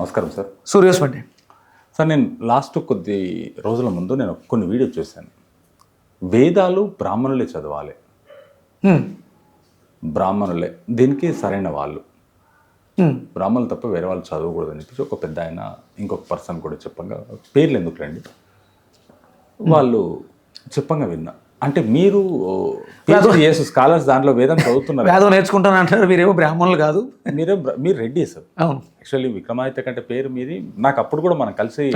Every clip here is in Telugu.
నమస్కారం సార్. సూర్యోస్ పడ్డే సార్ నేను లాస్ట్ కొద్ది రోజుల ముందు నేను కొన్ని వీడియో చూశాను. వేదాలు బ్రాహ్మణులే చదవాలి. బ్రాహ్మణులే. దీనికి సరైన వాళ్ళు. బ్రాహ్మణులు తప్ప వేరే వాళ్ళు చదవకూడదని చెప్పేసి ఒక పెద్ద ఆయన ఇంకొక పర్సన్ కూడా చెప్పంగా పేర్లు ఎందుకు రండి వాళ్ళు చెప్పంగా విన్నా. అంటే మీరు చేసు స్కాలర్స్ దాంట్లో వేదం చదువుతున్నారు. వేదం నేర్చుకుంటాను అంటారు మీరేమో బ్రాహ్మణులు కాదు. మీరే మీరు రెడ్డి సార్? అవును. యాక్చువల్లీ విక్రమాదిత్య కంటే పేరు మీది. నాకు అప్పుడు కూడా మనం కలిసి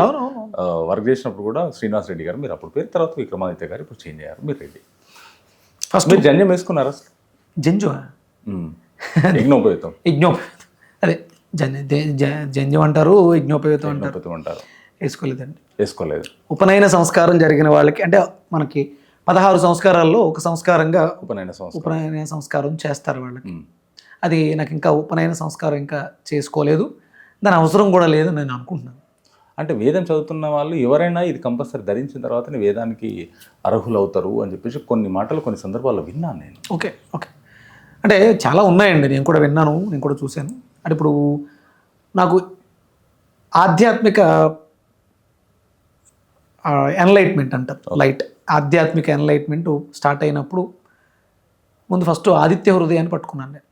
వర్క్ చేసినప్పుడు కూడా శ్రీనివాస్ రెడ్డి గారు మీరు అప్పుడు పేరు తర్వాత విక్రమాదిత్య గారు ఇప్పుడు చేంజ్ అయ్యారు. మీరు రెడ్డి. ఫస్ట్ మీరు జన్యం వేసుకున్నారా అసలు జంజు యజ్ఞోపేతం అదే జ- జంజం అంటారు యజ్ఞోపేతం అంటారు. అంటారు. వేసుకోలేదండి. వేసుకోలేదు. ఉపనయన సంస్కారం జరిగిన వాళ్ళకి అంటే మనకి పదహారు సంస్కారాల్లో ఒక సంస్కారంగా ఉపనయన ఉపనయన సంస్కారం చేస్తారు వాళ్ళకి. అది నాకు ఇంకా ఉపనయన సంస్కారం ఇంకా చేసుకోలేదు. దాని అవసరం కూడా లేదు నేను అనుకుంటున్నాను. అంటే వేదం చదువుతున్న వాళ్ళు ఎవరైనా ఇది కంపల్సరీ ధరించిన తర్వాతనే వేదానికి అర్హులు అవుతారు అని చెప్పేసి కొన్ని మాటలు కొన్ని సందర్భాల్లో విన్నాను నేను. Okay okay. అంటే చాలా ఉన్నాయండి నేను కూడా విన్నాను నేను కూడా చూశాను. అంటే ఇప్పుడు నాకు ఆధ్యాత్మిక ఎన్లైట్మెంట్ అంటారు లైట్ ఆధ్యాత్మిక ఎన్లైట్మెంట్ స్టార్ట్ అయినప్పుడు ముందు ఫస్ట్ ఆదిత్య హృదయాన్ని పట్టుకున్నాను నేను.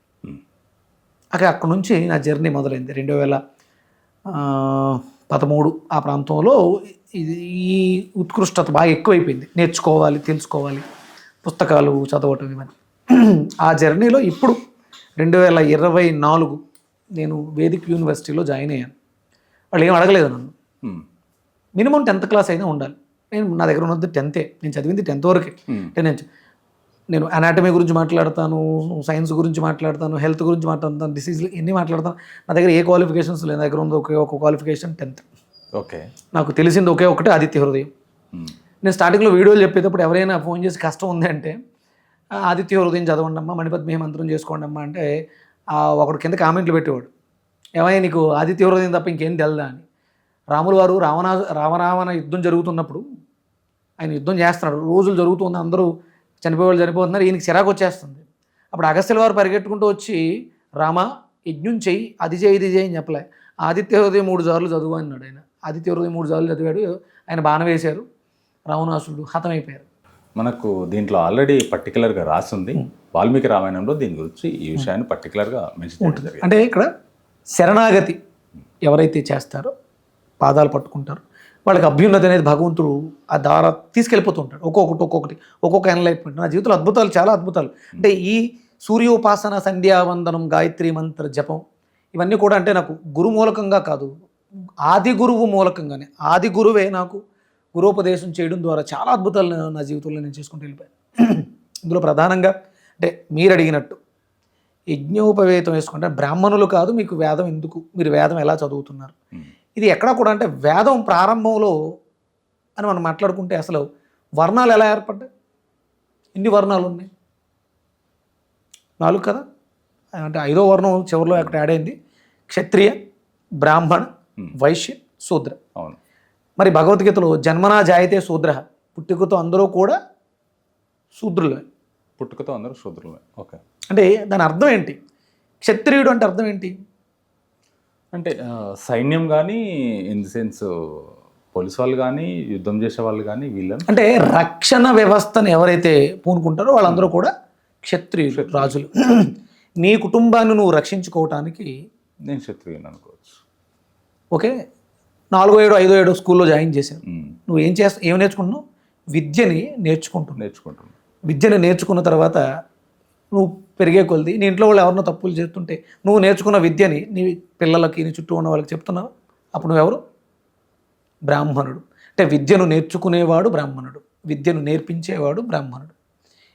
అక్కడ అక్కడ నుంచి నా జర్నీ మొదలైంది. రెండు వేల పదమూడు ఆ ప్రాంతంలో ఈ ఉత్కృష్టత బాగా ఎక్కువైపోయింది. నేర్చుకోవాలి తెలుసుకోవాలి పుస్తకాలు చదవటం ఇవన్నీ. ఆ జర్నీలో ఇప్పుడు రెండు వేల ఇరవై నాలుగు నేను వేదిక్ యూనివర్సిటీలో జాయిన్ అయ్యాను. వాళ్ళు ఏం అడగలేదు నన్ను. మినిమం టెన్త్ క్లాస్ అయినా ఉండాలి. నేను నా దగ్గర ఉన్నది టెన్తే నేను చదివింది టెన్త్ వరకే. మ్మ్. అంటే నేను అనాటమీ గురించి మాట్లాడతాను సైన్స్ గురించి మాట్లాడతాను హెల్త్ గురించి మాట్లాడతాను డిసీజ్లు ఎన్ని మాట్లాడతాను. నా దగ్గర ఏ క్వాలిఫికేషన్స్ లేదు నా దగ్గర ఉంది ఒకే ఒక క్వాలిఫికేషన్ టెన్త్ ఓకే. నాకు తెలిసింది ఒకే ఒకటే ఆదిత్య హృదయం. మ్మ్. నేను స్టార్టింగ్లో వీడియోలు చెప్పేటప్పుడు ఎవరైనా ఫోన్ చేసి కష్టం ఉంది అంటే "ఆ, ఆదిత్య హృదయం చదవండి అమ్మా మణిపద్మేహ మంత్రం చేసుకోండి అమ్మా అంటే ఒకడు కింద కామెంట్లు పెట్టేవాడు. ఏమయ్య నీకు ఆదిత్య హృదయం తప్ప ఇంకేం తెలదా అని. రాములు వారు రావణ రామరావణ యుద్ధం జరుగుతున్నప్పుడు ఆయన యుద్ధం చేస్తున్నాడు. రోజులు జరుగుతుంది. అందరూ చనిపోయే వాళ్ళు చనిపోతున్నారు. ఈయనకి చిరాకు వచ్చేస్తుంది. అప్పుడు అగస్త్యుల వారు పరిగెట్టుకుంటూ వచ్చి రామ యజ్ఞం చెయ్యి. అది చేయి ఇది చేయి అని చెప్పలే. ఆదిత్య హృదయం మూడు సార్లు చదువు అన్నాడు ఆయన. ఆదిత్య హృదయం మూడు సార్లు చదివాడు. ఆయన బాణం వేశారు. రావణాసుడు హతమైపోయారు. మనకు దీంట్లో ఆల్రెడీ పర్టికులర్గా రాసింది. వాల్మీకి రామాయణంలో దీని గురించి ఈ విషయాన్ని పర్టికులర్గా మెన్షన్ అంటే ఇక్కడ శరణాగతి ఎవరైతే చేస్తారో పాదాలు పట్టుకుంటారు. వాళ్ళకి అభ్యున్నతి అనేది భగవంతుడు ఆ దార తీసుకెళ్ళిపోతుంటాడు. ఒక్కొక్కటి ఒక్కొక్కటి ఒక్కొక్క ఎన్లైట్మెంట్ నా జీవితంలో అద్భుతాలు చాలా అద్భుతాలు. అంటే ఈ సూర్యోపాసన సంధ్యావందనం గాయత్రి మంత్ర జపం ఇవన్నీ కూడా అంటే నాకు గురు మూలకంగా కాదు ఆది గురువు మూలకంగానే. ఆది గురువే నాకు గురోపదేశం చేయడం ద్వారా చాలా అద్భుతాలు నా- జీవితంలో నేను చేసుకుంటూ వెళ్ళిపోయాను. ఇందులో ప్రధానంగా అంటే మీరు అడిగినట్టు యజ్ఞోపవేతం వేసుకుంటే బ్రాహ్మణులు కాదు మీకు వేదం ఎందుకు? మీరు వేదం ఎలా చదువుతున్నారు? ఇది ఎక్కడ కూడా అంటే వేదం ప్రారంభంలో అని మనం మాట్లాడుకుంటే అసలు వర్ణాలు ఎలా ఏర్పడ్డాయి? ఎన్ని వర్ణాలు ఉన్నాయి? నాలుగు కదా? అంటే ఐదో వర్ణం చివరిలో అక్కడ యాడ్ అయింది. క్షత్రియ బ్రాహ్మణ. వైశ్య శూద్ర. అవును. మరి భగవద్గీతలో జన్మనా జాయితే శూద్ర. పుట్టుకతో అందరూ కూడా శూద్రులే. పుట్టుకతో అందరూ శూద్రులే. ఓకే. అంటే దాని అర్థం ఏంటి? క్షత్రియుడు అంటే అర్థం ఏంటి? అంటే సైన్యం కానీ ఇన్ ది సెన్స్ పోలీస్ వాళ్ళు కానీ యుద్ధం చేసే వాళ్ళు కానీ వీళ్ళని అంటే రక్షణ వ్యవస్థను ఎవరైతే పూనుకుంటారో వాళ్ళందరూ కూడా క్షత్రియులు రాజులు. నీ కుటుంబాన్ని నువ్వు రక్షించుకోవటానికి నేను క్షత్రియుని అనుకోవచ్చు. ఓకే? నాలుగో ఏడు ఐదో ఏడో స్కూల్లో జాయిన్ మ్మ్. నువ్వు ఏం చేస్తా ఏం నేర్చుకుంటున్నావు? విద్యని నేర్చుకుంటున్నావు. నేర్చుకుంటున్నాను. విద్యను నేర్చుకున్న తర్వాత నువ్వు పెరిగే కొలది నీ ఇంట్లో వాళ్ళు ఎవరినో తప్పులు చేస్తుంటే నువ్వు నేర్చుకున్న విద్యని నీ పిల్లలకి నీ చుట్టూ ఉన్న వాళ్ళకి చెప్తున్నావు? అప్పుడు నువ్వెవరు బ్రాహ్మణుడు. అంటే విద్యను నేర్చుకునేవాడు బ్రాహ్మణుడు. విద్యను నేర్పించేవాడు బ్రాహ్మణుడు.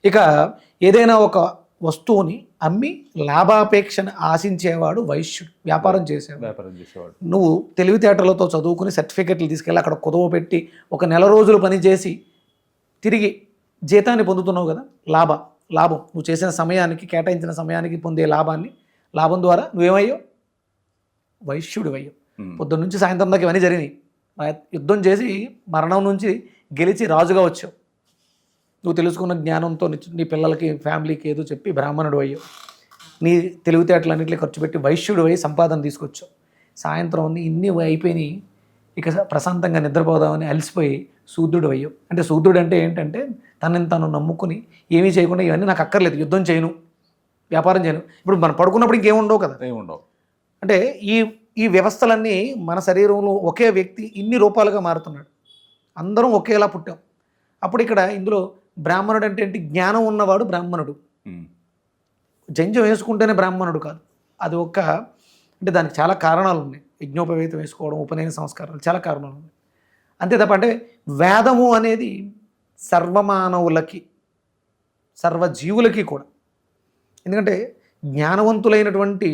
ఇక ఏదైనా ఒక వస్తువుని అమ్మి లాభాపేక్షను ఆశించేవాడు వైశ్యుడు వ్యాపారం చేసేవాడు. వ్యాపారం చేసేవాడు. నువ్వు తెలివితేటలతో చదువుకుని సర్టిఫికెట్లు తీసుకెళ్ళి అక్కడ కుదవ పెట్టి ఒక నెల రోజులు పనిచేసి తిరిగి జీతాన్ని పొందుతున్నావు కదా? లాభ. లాభం. నువ్వు చేసిన సమయానికి కేటాయించిన సమయానికి పొందే లాభాన్ని లాభం ద్వారా నువ్వేమయ్యావు? వైశ్యుడు అయ్యావు. పొద్దున్న నుంచి సాయంత్రం దాకా ఇవన్నీ జరిగినాయి. యుద్ధం చేసి మరణం నుంచి గెలిచి రాజుగా వచ్చావు. నువ్వు తెలుసుకున్న జ్ఞానంతో నీ పిల్లలకి ఫ్యామిలీకి ఏదో చెప్పి బ్రాహ్మణుడు అయ్యావు. నీ తెలివితేటలన్నింటినీ ఖర్చు పెట్టి వైశ్యుడు అయ్యి సంపాదన తీసుకొచ్చావు. సాయంత్రం ఇన్ని అయిపోయినాయి. ఇక ప్రశాంతంగా నిద్రపోదామని అలసిపోయి శూద్రుడు అయ్యావు అంటే శూద్రుడు అంటే ఏంటంటే తనని తాను నమ్ముకుని ఏమీ చేయకుండా ఇవన్నీ నాకు అక్కర్లేదు యుద్ధం చేయను వ్యాపారం చేయను. ఇప్పుడు మనం పడుకున్నప్పుడు ఇంకేం ఉండవు కదా. ఏముండవు అంటే ఈ ఈ వ్యవస్థలన్నీ మన శరీరంలో ఒకే వ్యక్తి ఇన్ని రూపాలుగా మారుతున్నాడు. అందరం ఒకేలా పుట్టాం. అప్పుడు ఇక్కడ ఇందులో బ్రాహ్మణుడు అంటే ఏంటి? జ్ఞానం ఉన్నవాడు బ్రాహ్మణుడు. జంజం వేసుకుంటేనే బ్రాహ్మణుడు కాదు. అది ఒక్క అంటే దానికి చాలా కారణాలు ఉన్నాయి. యజ్ఞోపవేతం వేసుకోవడం ఉపనయన సంస్కారాలు చాలా కారణాలు ఉన్నాయి. అంతే తప్ప అంటే వేదము అనేది సర్వమానవులకి సర్వజీవులకి కూడా. ఎందుకంటే జ్ఞానవంతులైనటువంటి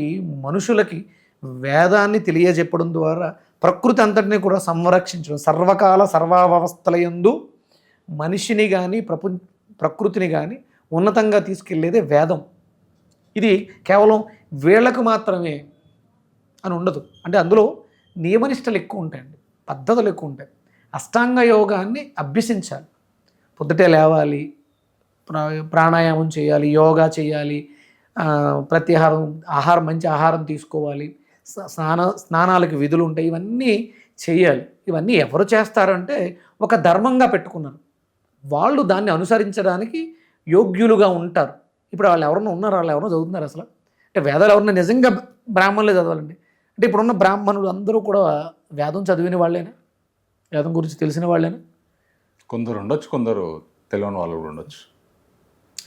మనుషులకి వేదాన్ని తెలియజెప్పడం ద్వారా ప్రకృతి అంతటిని కూడా సంరక్షించడం సర్వకాల సర్వావస్థలయందు మనిషిని కానీ ప్రపు ప్రకృతిని కానీ ఉన్నతంగా తీసుకెళ్ళేదే వేదం. ఇది కేవలం వీళ్ళకు మాత్రమే అని ఉండదు. అంటే అందులో నియమనిష్టలు ఎక్కువ ఉంటాయండి. పద్ధతులు ఎక్కువ ఉంటాయి. అష్టాంగ యోగాన్ని అభ్యసించాలి. పొద్దుటే లేవాలి ప్రా- ప్రాణాయామం చేయాలి యోగా చేయాలి ప్రత్యాహారం ఆహారం మంచి ఆహారం తీసుకోవాలి స్నాన స్నానాలకు విధులు ఉంటాయి ఇవన్నీ చేయాలి. ఇవన్నీ ఎవరు చేస్తారంటే ఒక ధర్మంగా పెట్టుకున్నారు. వాళ్ళు దాన్ని అనుసరించడానికి యోగ్యులుగా ఉంటారు. ఇప్పుడు వాళ్ళు ఎవరన్నా ఉన్నారు? వాళ్ళు ఎవరన్నా చదువుతున్నారు అసలు? అంటే వేదాలు ఎవరన్నా నిజంగా బ్రాహ్మణులే చదవాలండి. అంటే ఇప్పుడున్న బ్రాహ్మణులు అందరూ కూడా వేదం చదివిన వాళ్ళేనా? వేదం గురించి తెలిసిన వాళ్ళేనా? కొందరు ఉండొచ్చు కొందరు తెలియని వాళ్ళు కూడా ఉండొచ్చు.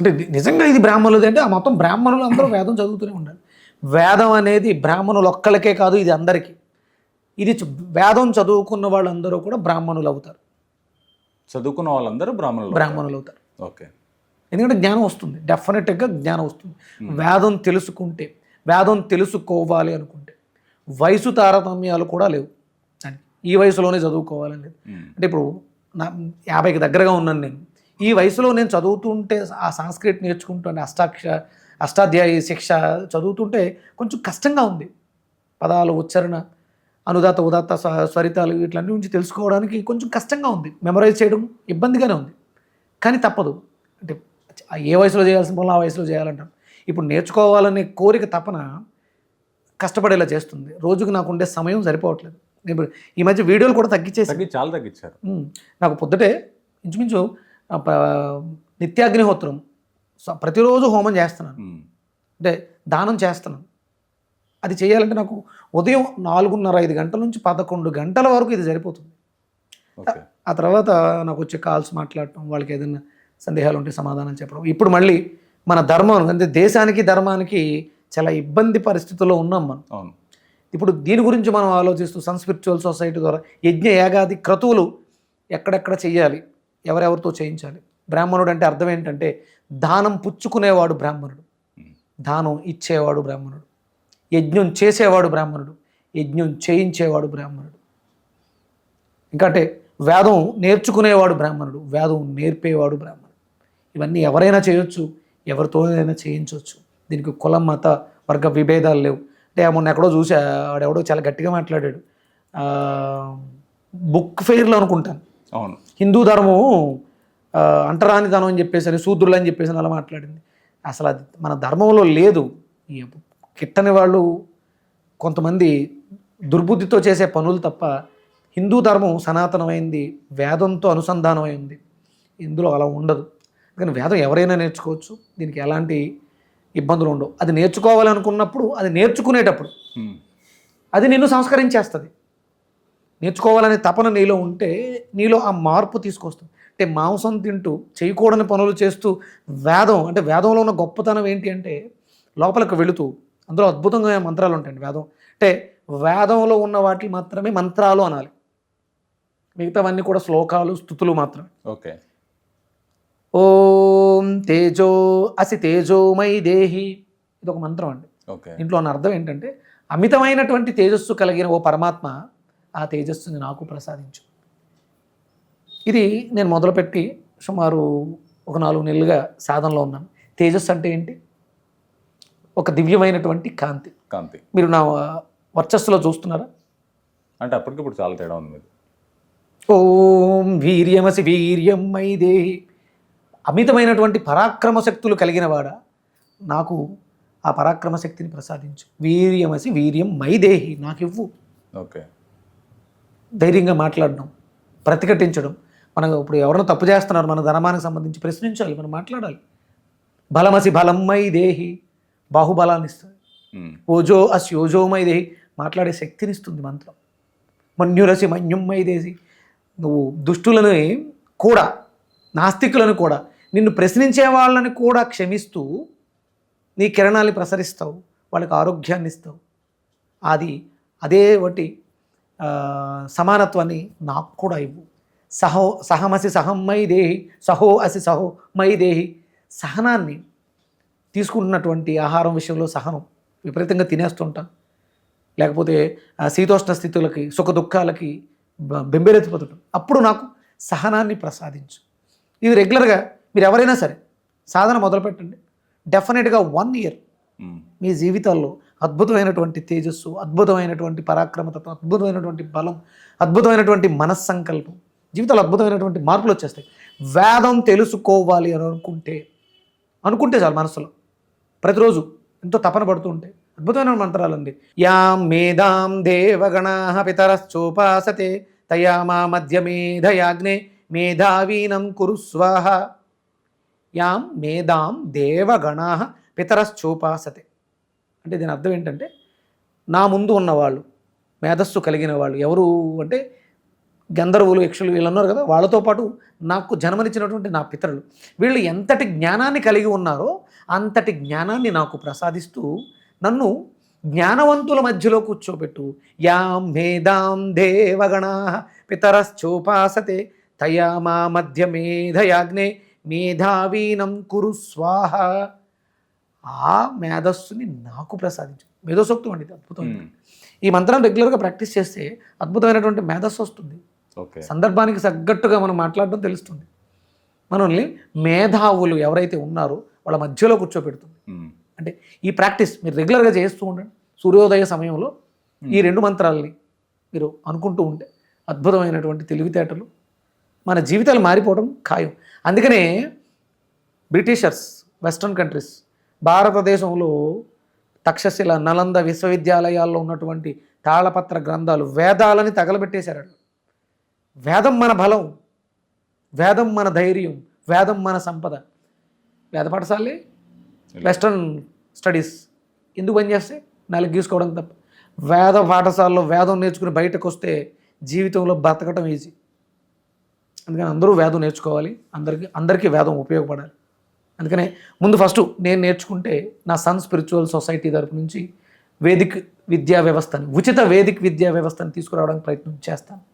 అంటే నిజంగా ఇది బ్రాహ్మణులది అంటే ఆ మొత్తం బ్రాహ్మణులు అందరూ వేదం చదువుతూనే ఉండాలి. వేదం అనేది బ్రాహ్మణులు ఒక్కళ్ళకే కాదు ఇది అందరికీ. ఇది వేదం చదువుకున్న వాళ్ళందరూ కూడా బ్రాహ్మణులు అవుతారు. చదువుకున్న వాళ్ళందరూ బ్రాహ్మణులు బ్రాహ్మణులు అవుతారు. ఓకే. ఎందుకంటే జ్ఞానం వస్తుంది డెఫినెట్గా జ్ఞానం వస్తుంది. వేదం తెలుసుకుంటే వేదం తెలుసుకోవాలి అనుకుంటే వయసు తారతమ్యాలు కూడా లేవు. ఈ వయసులోనే చదువుకోవాలని లేదు. అంటే ఇప్పుడు నా యాభైకి దగ్గరగా ఉన్నాను నేను. ఈ వయసులో నేను చదువుతుంటే ఆ సంస్కృతి నేర్చుకుంటుంటే అష్టాక్ష అష్టాధ్యాయి శిక్ష చదువుతుంటే కొంచెం కష్టంగా ఉంది. పదాలు ఉచ్చారణ అనుదాత ఉదాత్త స్వ- స్వరితాలు వీటిలన్నీ గురించి తెలుసుకోవడానికి కొంచెం కష్టంగా ఉంది. మెమరైజ్ చేయడం ఇబ్బందిగానే ఉంది. కానీ తప్పదు. అంటే ఏ వయసులో చేయాల్సిన పనులు ఆ వయసులో చేయాలంటారు. ఇప్పుడు నేర్చుకోవాలనే కోరిక తపన కష్టపడేలా చేస్తుంది. రోజుకు నాకు ఉండే సమయం సరిపోవట్లేదు. నేను ఈ మధ్య వీడియోలు కూడా తగ్గించేసి తగ్గి చాలా తగ్గించారు. నాకు పొద్దుటే ఇంచుమించు నిత్యాగ్నిహోత్రం ప్రతిరోజు హోమం చేస్తున్నాను. అంటే దానం చేస్తున్నాను. అది చేయాలంటే నాకు ఉదయం నాలుగున్నర ఐదు గంటల నుంచి పదకొండు గంటల వరకు ఇది సరిపోతుంది. ఆ తర్వాత నాకు వచ్చే కాల్స్ మాట్లాడటం వాళ్ళకి ఏదైనా సందేహాలు ఉంటే సమాధానం చెప్పడం. ఇప్పుడు మళ్ళీ మన ధర్మం అంటే దేశానికి ధర్మానికి చాలా ఇబ్బంది పరిస్థితుల్లో ఉన్నాం మనం. అవును. ఇప్పుడు దీని గురించి మనం ఆలోచిస్తూ సన్ స్పిరిచువల్ సొసైటీ ద్వారా యజ్ఞ యాగాది క్రతువులు ఎక్కడెక్కడ చేయాలి ఎవరెవరితో చేయించాలి? బ్రాహ్మణుడు అంటే అర్థం ఏంటంటే దానం పుచ్చుకునేవాడు బ్రాహ్మణుడు. దానం ఇచ్చేవాడు బ్రాహ్మణుడు. యజ్ఞం చేసేవాడు బ్రాహ్మణుడు. యజ్ఞం చేయించేవాడు బ్రాహ్మణుడు. ఇంకా అంటే వేదం నేర్చుకునేవాడు బ్రాహ్మణుడు. వేదం నేర్పేవాడు బ్రాహ్మణుడు. ఇవన్నీ ఎవరైనా చేయొచ్చు ఎవరితోనైనా చేయించవచ్చు దీనికి కులం మత వర్గ విభేదాలు లేవు. అంటే మొన్న ఎక్కడో చూసా ఆడెవడో చాలా గట్టిగా మాట్లాడాడు. బుక్ ఫెయిర్లో అనుకుంటాను. అవును. హిందూ ధర్మం అంటరానితనం అని చెప్పేసి అని శూద్రులు అని చెప్పేసి అలా మాట్లాడింది. అసలు అది మన ధర్మంలో లేదు. ఈ కిట్టని వాళ్ళు కొంతమంది దుర్బుద్ధితో చేసే పనులు తప్ప హిందూ ధర్మం సనాతనమైంది వేదంతో అనుసంధానమైంది. ఇందులో అలా ఉండదు. కానీ వేదం ఎవరైనా నేర్చుకోవచ్చు. దీనికి ఎలాంటి ఇబ్బందులు ఉండవు అది నేర్చుకోవాలనుకున్నప్పుడు అది నేర్చుకునేటప్పుడు. అది నిన్ను సంస్కరించేస్తుంది. నేర్చుకోవాలనే తపన నీలో ఉంటే నీలో ఆ మార్పు తీసుకొస్తుంది. అంటే మాంసం తింటూ చేయకూడని పనులు చేస్తూ వేదం అంటే వేదంలో ఉన్న గొప్పతనం ఏంటి అంటే లోపలికి వెళుతూ అందులో అద్భుతంగా మంత్రాలు ఉంటాయండి వేదం. అంటే వేదంలో ఉన్న వాటిని మాత్రమే మంత్రాలు అనాలి. మిగతావన్నీ కూడా శ్లోకాలు స్థుతులు మాత్రమే. ఓకే. ఓం తేజో అసి తేజోమై దేహి. ఇది ఒక మంత్రం అండి. ఓకే. దీంట్లో ఉన్న అర్థం ఏంటంటే అమితమైనటువంటి తేజస్సు కలిగిన ఓ పరమాత్మ ఆ తేజస్సుని నాకు ప్రసాదించు. ఇది నేను మొదలుపెట్టి సుమారు ఒక నాలుగు నెలలుగా సాధనలో ఉన్నాను. తేజస్సు అంటే ఏంటి? ఒక దివ్యమైనటువంటి కాంతి. కాంతి. మీరు నా వర్చస్సులో చూస్తున్నారా? అంటే అప్పటికిప్పుడు చాలా తేడా ఉంది ఓం వీర్యమసి వీర్యం మై దేహి. అమితమైనటువంటి పరాక్రమ శక్తులు కలిగిన వాడా నాకు ఆ పరాక్రమ శక్తిని ప్రసాదించు. వీర్యమసి వీర్యం మై దేహి నాకు ఇవ్వు ఓకే. ధైర్యంగా మాట్లాడడం ప్రతిఘటించడం. మనం ఇప్పుడు ఎవరైనా తప్పు చేస్తున్నారు మన ధర్మానికి సంబంధించి ప్రశ్నించాలి మనం మాట్లాడాలి. బలమసి బలమ్మై దేహి బాహుబలాన్ని ఇస్తుంది ఓజో అస్ యోజోమై దేహి మాట్లాడే శక్తిని ఇస్తుంది మంత్రం. మన్యురసి మన్యుమ్మై దేసి నువ్వు దుష్టులను కూడా నాస్తికులను కూడా నిన్ను ప్రశ్నించే వాళ్ళని కూడా క్షమిస్తూ నీ కిరణాలు ప్రసరిస్తావు వాళ్ళకి ఆరోగ్యాన్ని ఇస్తావు. అది అదే ఒకటి సమానత్వాన్ని నాకు కూడా ఇవ్వు. సహో సహమసి సహమ్మై దేహి సహో అసి సహో మై దేహి సహనాన్ని తీసుకుంటున్నటువంటి ఆహారం విషయంలో సహనం విపరీతంగా తినేస్తుంటాను లేకపోతే శీతోష్ణ స్థితులకి సుఖ దుఃఖాలకి బ- బెంబేలెత్తిపోతుంటాం. అప్పుడు నాకు సహనాన్ని ప్రసాదించు. ఇది రెగ్యులర్గా మీరు ఎవరైనా సరే సాధన మొదలుపెట్టండి. డెఫినెట్గా వన్ ఇయర్ మీ జీవితాల్లో అద్భుతమైనటువంటి తేజస్సు అద్భుతమైనటువంటి పరాక్రమతత్వం అద్భుతమైనటువంటి బలం అద్భుతమైనటువంటి మనస్సంకల్పం జీవితాలు అద్భుతమైనటువంటి మార్పులు వచ్చేస్తాయి. వేదం తెలుసుకోవాలి అని అనుకుంటే అనుకుంటే చాలు మనసులో. ప్రతిరోజు ఎంతో తపన పడుతూ ఉంటాయి అద్భుతమైన మంత్రాలండి యాం మేధాం దేవగణా పితరశ్చోపాసతే తయా మా మధ్య మేధయాగ్నే మేధావీనం కురు స్వాహ. యాం మేధాం దేవగణా పితరశ్చోపాసతే. అంటే దీని అర్థం ఏంటంటే నా ముందు ఉన్నవాళ్ళు మేధస్సు కలిగిన వాళ్ళు ఎవరు అంటే గంధర్వులు యక్షులు వీళ్ళు ఉన్నారు కదా వాళ్ళతో పాటు నాకు జన్మనిచ్చినటువంటి నా పితరులు. వీళ్ళు ఎంతటి జ్ఞానాన్ని కలిగి ఉన్నారో అంతటి జ్ఞానాన్ని నాకు ప్రసాదిస్తూ నన్ను జ్ఞానవంతుల మధ్యలో కూర్చోబెట్టు. యాం మేధాం దేవగణా పితరశ్చోపాసతే తయా మా మధ్య మేధయాగ్నే మేధావీనం కురు స్వాహ. ఆ మేధస్సుని నాకు ప్రసాదించు. మేధోసూక్తం అండి ఉమ్, ఈ మంత్రం రెగ్యులర్గా ప్రాక్టీస్ చేస్తే అద్భుతమైనటువంటి మేధస్సు వస్తుంది. ఓకే. సందర్భానికి తగ్గట్టుగా మనం మాట్లాడడం తెలుస్తుంది. మనల్ని మేధావులు ఎవరైతే ఉన్నారో వాళ్ళ మధ్యలో కూర్చోబెడుతుంది ఉమ్, అంటే ఈ ప్రాక్టీస్ మీరు రెగ్యులర్గా చేస్తూ ఉండండి. సూర్యోదయ సమయంలో ఈ రెండు మంత్రాలని మీరు అనుకుంటూ ఉంటే అద్భుతమైనటువంటి తెలివితేటలు మన జీవితాలు మారిపోవడం ఖాయం. అందుకనే బ్రిటిషర్స్ వెస్ట్రన్ కంట్రీస్ భారతదేశంలో తక్షశిల నలంద విశ్వవిద్యాలయాల్లో ఉన్నటువంటి తాళపత్ర గ్రంథాలు వేదాలని తగలబెట్టేశారు. వేదం మన బలం వేదం మన ధైర్యం వేదం మన సంపద. వేద పాఠశాలే వెస్ట్రన్ స్టడీస్ ఎందుకు పనిచేస్తాయి నాలుగు గీసుకోవడం తప్ప. వేద పాఠశాలలో వేదం నేర్చుకుని బయటకు వస్తే జీవితంలో బతకటం ఈజీ అందుకని అందరూ వేదం నేర్చుకోవాలి. అందరికీ అందరికీ వేదం ఉపయోగపడాలి. అందుకనే ముందు ఫస్ట్ నేను నేర్చుకుంటే నా సన్ స్పిరిచువల్ సొసైటీ తరపు నుంచి వేదిక్ విద్యా వ్యవస్థని ఉచిత వేదిక్ విద్యా వ్యవస్థని తీసుకురావడానికి ప్రయత్నం చేస్తాను.